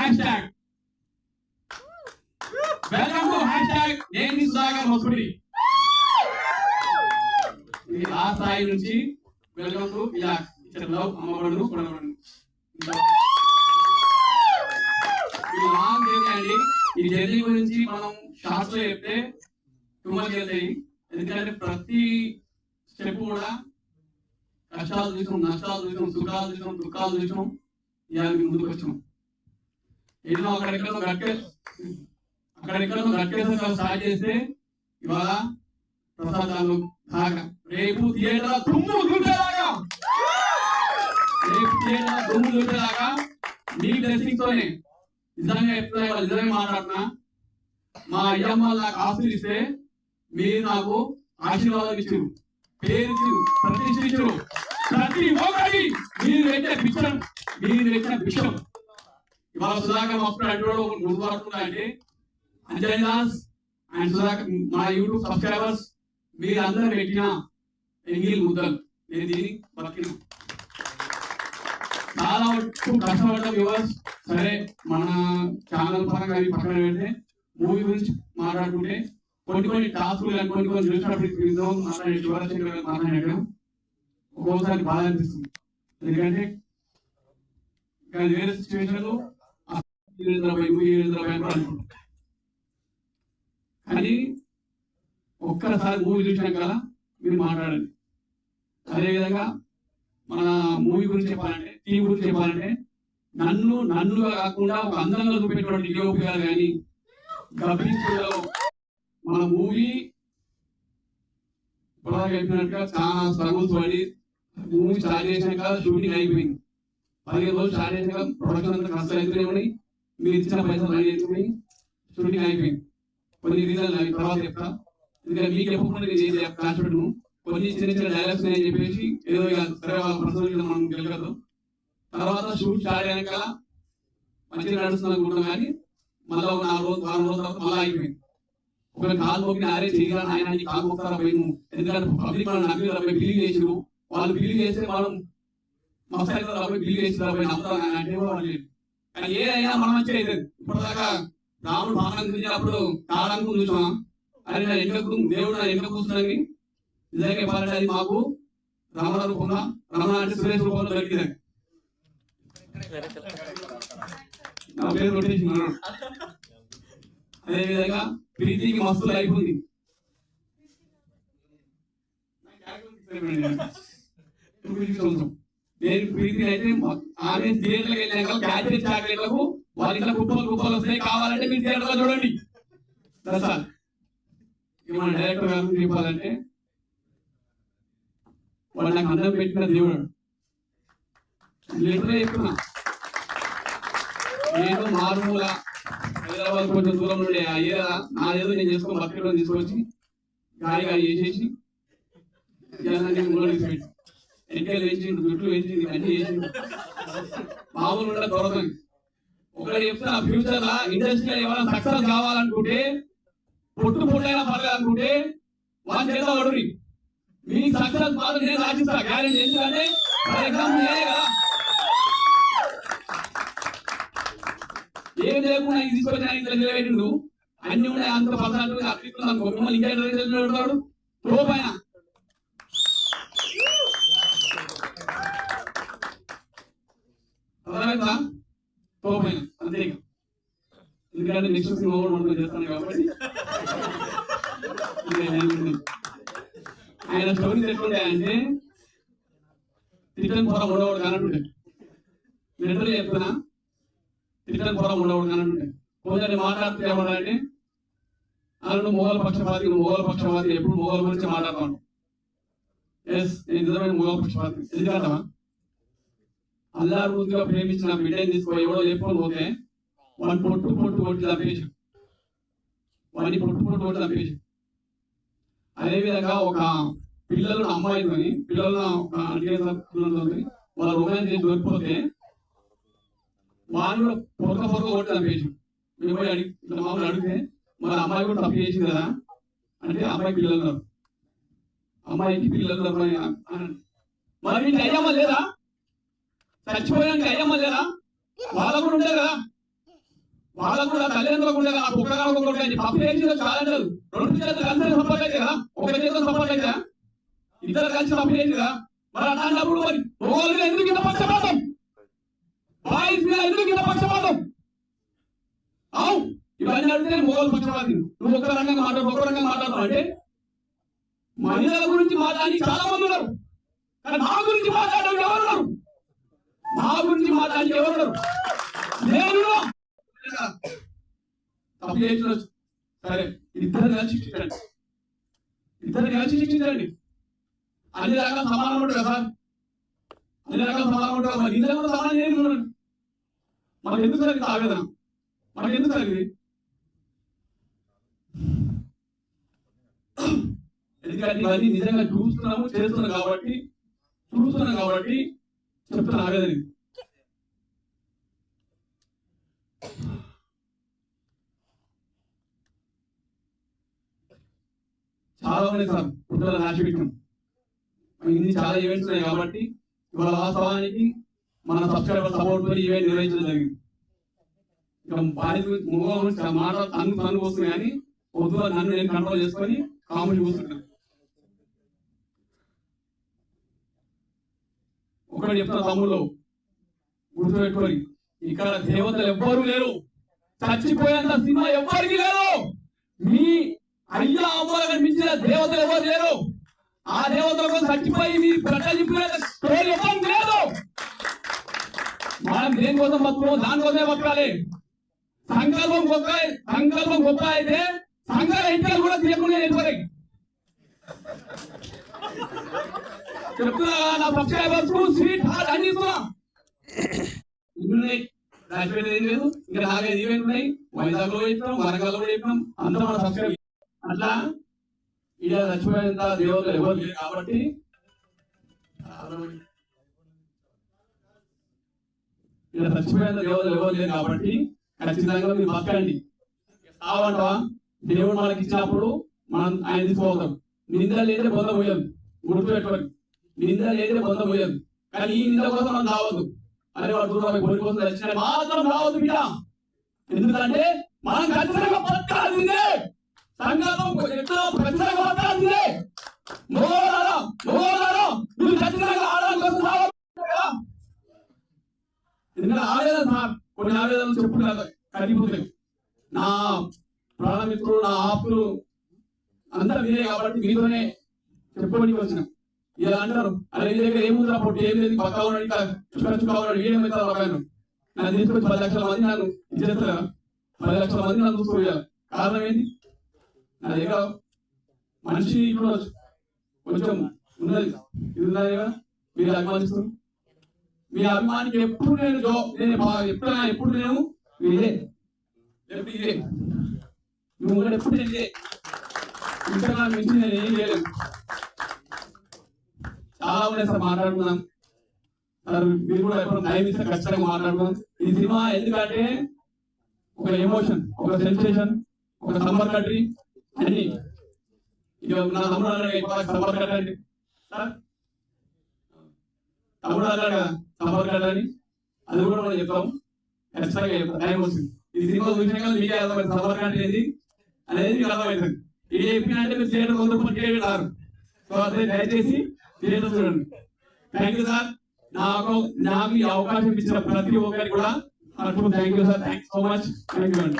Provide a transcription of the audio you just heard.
Hash tag welcome to hashtag నేను సుధాకర్ మసూడి ఆ స్థాయి నుంచి వెల్కమ్ టు ఇలా ఇచ్చారు లవ్ అమ్మబడు కొడబడు ఇది లాంగ్ జర్నీ అండి? ఈ జర్నీ గురించి మనం షార్ట్స్లో చెప్తే టూ వెళ్తాయి. ఎందుకంటే ప్రతి స్టెప్ కూడా కష్టాలు చూసాం నష్టాలు చూసాం సుఖాలు చూసాం దుఃఖాలు చూసాం ఇవాళ ముందుకు వచ్చాం. ఏదో అక్కడెక్కడ గట్టే అక్కడెక్కడ గట్టేసిన స్టార్ట్ చేస్తే ఇవాళ ప్రసాదాలు దాకా రేపు థియేటర్ తుమ్ము దులిపేలాగా. రేపు థియేటర్ తుమ్ము దులిపేలాగా మీ డ్రెస్సింగ్ తోనే. నిజంగా చెప్తున్నా నిజమే మాట్లాడుతున్నా. మా అయ్యమ్మ నాకు ఆస్తులు ఇస్తే మీరు నాకు ఆశీర్వాదం ఇచ్చారు. పేరు ఇచ్చారు ప్రతిష్ఠ ప్రతి ఒక్కటి మీరు పెట్టిన పిచ్చం మీరు పెట్టిన విషయం ఇవాళ సుధాకర్ మాస్టర్ అంటాడు ముందు పడుతున్నా అంటే అంజయ్ దాస్ అండ్ సుధాకర్ మా యూట్యూబ్ సబ్స్క్రైబర్స్ మీరందరూ పెట్టిన ఎంగిల్ ముద్దలు. నేను దీన్ని బతికిన చాలా వరకు కష్టపడ్డ వ్యూవర్స్ సరే మన ఛానల్ పరంగా అవి పక్కన పెడితే మూవీ గురించి మాట్లాడుకుంటే కొన్ని కొన్ని టాస్కులు కానీ కొన్ని కొన్ని చూసినప్పుడు మాట్లాడే శివరాశంకర్ గారు మాట్లాడడం ఒక్కొక్కసారి బాధ అనిపిస్తుంది. ఎందుకంటే కానీ వేరే సిచ్యువేషన్లో కానీ ఒక్కసారి మూవీ చూసినాక మీరు మాట్లాడండి. అదేవిధంగా మన మూవీ గురించి చెప్పాలంటే టీవీ గురించి చెప్పాలంటే నన్ను నన్నుగా కాకుండా ఒక అందంగా చూపేటువంటి డిఓపి కానీ గబ్బించులో మన మూవీ ఇప్పుడు చెప్పినట్టుగా చాలా స్ట్రగుల్స్ పడి మూవీ స్టార్ట్ చేసినాక షూటింగ్ అయిపోయింది. పదిహేను రోజులు స్టార్ట్ చేసినాక ప్రొడక్షన్ అంతా కష్టం అవుతూనే మీరు ఇచ్చిన పైసలు రెడీ షూటింగ్ అయిపోయింది కొన్ని రీజన్లు అవి తర్వాత చెప్తా. ఎందుకంటే మీకు చెప్పకుండా నేను ఏం కాన్సెప్ట్ను కొన్ని చిన్న చిన్న డైలాగ్స్ నేను చెప్పేసి ఏదో ఇక సరే వాళ్ళ పర్సనల్ మనం గెలగదు తర్వాత షూట్ స్టార్ట్ అయినాక మంచిగా నడుస్తుంది అనుకుంటాం కానీ మళ్ళీ ఒక నాలుగు రోజులు వారం రోజుల తర్వాత మళ్ళీ అయిపోయింది. ఒకవేళ కాలు మొక్కిన ఆరే చేయగల ఆయన ఈ కాలు మొక్కరా పోయి ఎందుకంటే పబ్లిక్ మనం నమ్మి పోయి బిలీవ్ చేసిరు వాళ్ళు బిలీవ్ చేస్తే మనం మా సైడ్ పోయి బిలీవ్ చేసి పోయి నమ్ముతారు. అంటే కూడా వాళ్ళు లేదు. కానీ ఏదైనా మనం మంచిగా అవుతుంది ఇప్పటిదాకా రాముడు బాణం చూసినప్పుడు కాలంకు చూసామా అది నా ఎంకకు దేవుడు నా ఎంక కూర్చున్నది నిజంగా చెప్పాలంటే మాకు రమణ రూపంగా రమణ అంటే సురేష్ రూపంలో దొరికింది. నా పేరు కొట్టేసి మనోడు. ప్రీతికి మస్తు లైఫ్ ఉంది. సంవత్సరం? నేను ప్రీతి అయితే ఆమె థియేటర్లకు వెళ్ళాక క్యాటరింగ్ చాక్లెట్లకు వాళ్ళ ఇట్లా కుప్పలు కుప్పలు వస్తాయి కావాలంటే మీరు థియేటర్లో చూడండి. దసాల్ మన డైరెక్టర్ గారు చెప్పాలంటే వాళ్ళు నాకు అందం పెట్టిన దేవుడు. లిటరే చెప్తున్నా. నేను మారుమూల హైదరాబాద్ కొంచెం దూరం నుండి ఆ ఏరియా నాదేదో నేను చేసుకుని బకెట్లో తీసుకొచ్చి గాలి గాలి చేసేసి జనాన్ని మూల పెట్టి ఎన్నికలు వేసిండు జుట్లు వేసిండు అన్ని చేసిండు మామూలు ఉండే దొరకదు. ఒకటి చెప్తున్నా ఫ్యూచర్ లా ఇండస్ట్రీలో ఏమైనా సక్సెస్ కావాలనుకుంటే పొట్టు పొట్టైనా పర్లేదనుకుంటే వాళ్ళ చేత పడుని మీ సక్సెస్ మాత్రం నేను ఆశిస్తా గ్యారెంటీ ఎందుకంటే ఫర్ ఎగ్జాంపుల్ నేనే కదా. ఏం లేకుండా ఇది తీసుకొని ఆయన నిలబెట్టిండు. అన్ని ఉన్నాయి అంత పర్సెంట్ అట్లా మిమ్మల్ని ఇంకా ఎట్లా నిలబెడతాడు రూపాయన అర్థమైందా తోపైన అంతే ఎందుకంటే నెక్స్ట్ సినిమా కూడా మనం చేస్తాను కాబట్టి. ఆయన స్టోరీస్ ఎట్లుంటాయి అంటే తిట్టని పొర ఉండవాడు కానట్టుండే లెటర్లు చెప్తున్నా? తిట్టని పొర ఉండవాడు కానట్టుండే కొందరు మాట్లాడితే ఏమన్నాడంటే అతను మొగల పక్షపాతి మొగల పక్షపాతి ఎప్పుడు మొగల గురించి మాట్లాడతాను ఎస్ నేను నిజమైన మొగల పక్షపాతి. ఎందుకంటావా అల్లారుగా ప్రేమించిన బిడ్డని తీసుకో ఎవడో లేకుండా పోతే వాడిని పొట్టు పొట్టు కొట్టి తప్పేసి వాడిని పొట్టు పొట్టు కొట్టి తప్పేసి అదేవిధంగా ఒక పిల్లలు అమ్మాయితోని పిల్లలు ఒక పిల్లలతోని వాళ్ళ రొమాన్స్ చేసి దొరికిపోతే వాళ్ళు కూడా పొరక పొరక కొట్టి తప్పేసి మేము పోయి అడిగి ఇట్లా మామూలు అడిగితే మరి అమ్మాయి కూడా తప్పు చేసింది కదా? అంటే అమ్మాయి పిల్లలు అమ్మాయికి పిల్లలు మరి వీటి లేదా? చచ్చిపోయాక అయ్యమ్మ లేదా వాళ్ళకు కూడా ఉండే కదా వాళ్ళకు కూడా తల్లిదండ్రులకు ఉండే కదా కుక్కగా ఒకటి పప్పు చేసిన చాలా అంటారు రెండు చేతులు కలిసి సపోర్ట్ అయితే కదా? ఒక చేతులు సపోర్ట్ అయితే ఇద్దరు కలిసి తప్పు చేసి కదా మరి అలాంటప్పుడు మరి ఓళ్ళు ఎందుకు ఇంత పక్షపాతం? బాయ్స్ మీద ఎందుకు ఇంత పక్షపాతం? అవు ఇవన్నీ అడిగితే మొగలు పక్షపాతి నువ్వు ఒక రంగంగా మాట్లాడు ఒక రంగంగా మాట్లాడతావు అంటే మహిళల గురించి మాట్లాడి చాలా మంది ఉన్నారు. కానీ నా గురించి మాట్లాడడం ఎవరు నా గురించి మాట్లాడి ఎవరు నేను తప్పు చేసిన సరే ఇద్దరు కలిసి శిక్షించండి. ఇద్దరు కలిసి శిక్షించండి. అన్ని రకాల సమానం ఉంటుంది కదా అన్ని రకాల సమానం ఉంటుంది కదా మరి. ఇందులో కూడా సమానం చేయండి మనకు ఎందుకు సార్ ఆవేదన మనకు ఎందుకు సార్ ఎందుకంటే ఇవన్నీ నిజంగా చూస్తున్నాము చేస్తున్నాం కాబట్టి చూస్తున్నాం కాబట్టి ఆవేదన ఇది చాలా ఉన్నాయి సార్ పుట్టల నాశపెట్టాం ఇన్ని చాలా ఈవెంట్స్ ఉన్నాయి కాబట్టి ఇవాళ వాస్తవానికి మన సబ్స్క్రైబర్ సపోర్ట్తో ఈవెంట్ నిర్వహించడం జరిగింది. ఇక బాధ్యత గురించి మాట తను తను వస్తుంది కానీ పొద్దున నన్ను నేను కంట్రోల్ చేసుకొని కామెడీ కూర్చుంటాను ఒకటి చెప్తా తమ్ముళ్ళు. గుర్తుపెట్టుకొని ఇక్కడ దేవతలు ఎవ్వరూ లేరు. చచ్చిపోయేంత సినిమా ఎవ్వరికి లేరు మీ అయ్యా అమ్మలకు మించిన దేవతలు ఎవరు లేరు. ఆ దేవతల కోసం చచ్చిపోయి మీ గడ్డ స్టోరీ ఎవరికి లేదు. మనం దేనికోసం బతుకున్నాం దానికోసమే బతకాలి. సంకల్పం గొప్ప సంకల్పం గొప్ప అయితే సంఘాల ఇంటికి కూడా తీయకుండా వెళ్ళిపోయి చెప్తున్నా నా సబ్స్క్రైబర్స్కు స్వీట్ హార్ట్ అన్ని ఇస్తున్నా ఉన్నాయి. ఏం లేదు. నాలుగైదు ఈవెంట్ ఉన్నాయి. వైజాగ్లో పెట్టినాం వరంగల్లో పెట్టినాం అంతా మన సబ్స్క్రైబ్ అట్లా ఇక చచ్చిపోయేంత దేవతలు ఎవరు లేరు కాబట్టి ఇక్కడ చచ్చిపోయేంత దేవతలు ఎవరు లేరు కాబట్టి ఖచ్చితంగా మీరు బతకండి. సావంటవా దేవుడు మనకి ఇచ్చినప్పుడు మనం ఆయన తీసుకోగలం నింద లేదే బొంద పోయాం గుర్తు పెట్టుకోండి నింద లేదే బొంద పోయాం కానీ ఈ నింద కోసం మనం రావద్దు. అరే వాడు చూడాలి పొడి కోసం వచ్చిన మాత్రం రావద్దు బిడ్డ. ఎందుకంటే మనం ఖచ్చితంగా పట్టాల్సిందే సంఘం ఎట్లా ఖచ్చితంగా పట్టాల్సిందే మోరారా మోరారా నువ్వు ఖచ్చితంగా ఆడడం కోసం రావద్దు కదా. ఎందుకంటే ఆవేదన సార్ కొన్ని ఆవేదనలు చెప్పుకున్నారు కరిగిపోతున్నాయి నా ప్రాణమిత్రులు నా ఆప్తులు అందరూ మీరే కాబట్టి మీతోనే చెప్పుకోవడానికి వచ్చిన. ఇలా అంటారు. అరే దగ్గర ఏముంది అప్పుడు ఏం లేదు పక్కా ఉన్నాడు ఇంకా చుక్క చుక్క ఉన్నాడు. ఏమవుతారు పక్కన నన్ను తీసుకొచ్చి పది లక్షల మంది నన్ను ఇచ్చేస్తారా? పది లక్షల మంది నన్ను చూసుకోవాలి కారణం ఏంటి? నా దగ్గర మనిషి ఇప్పుడు కొంచెం ఉన్నది. ఇది ఉన్నది కదా? మీరు అభిమానిస్తారు మీ అభిమానికి ఎప్పుడు నేను జో నేను బా- ఎప్పుడు ఎప్పుడు నేను ఇదే. ఎప్పుడు ఇదే. నువ్వు ఎప్పుడు నేను ఇదే. ఇంకా నాకు మించి నేను ఏం చేయలేను చాలా ఉన్నాయి సార్ మాట్లాడుకుందాం సార్ మీరు కూడా ఎప్పుడు టైం ఇస్తే ఖచ్చితంగా మాట్లాడుకున్నాం ఈ సినిమా ఎందుకంటే ఒక ఎమోషన్ ఒక సెన్సేషన్ ఒక సమ్మర్ కంట్రీ అన్ని ఇక నా తమ్ముడు అన్నాడు సమ్మర్ కంట్రీ తమ్ముడు అన్నాడు సమ్మర్ కంట్రీ అది కూడా మనం చెప్తాం ఖచ్చితంగా చెప్తాం టైం వస్తుంది ఈ సినిమా చూసిన కదా మీకే అర్థమైంది. సమ్మర్ కంట్రీ అనేది అనేది మీకు అర్థమవుతుంది ఇది చెప్పినంటే చేయడం థియేటర్ వంద రూపాయలు టికెట్ సో అదే దయచేసి చేయడం చూడండి. థ్యాంక్ యూ సార్ నాకు నాకు ఈ అవకాశం ఇచ్చిన ప్రతి ఒక్కరికి కూడా thank you sir thank so much thank you అండి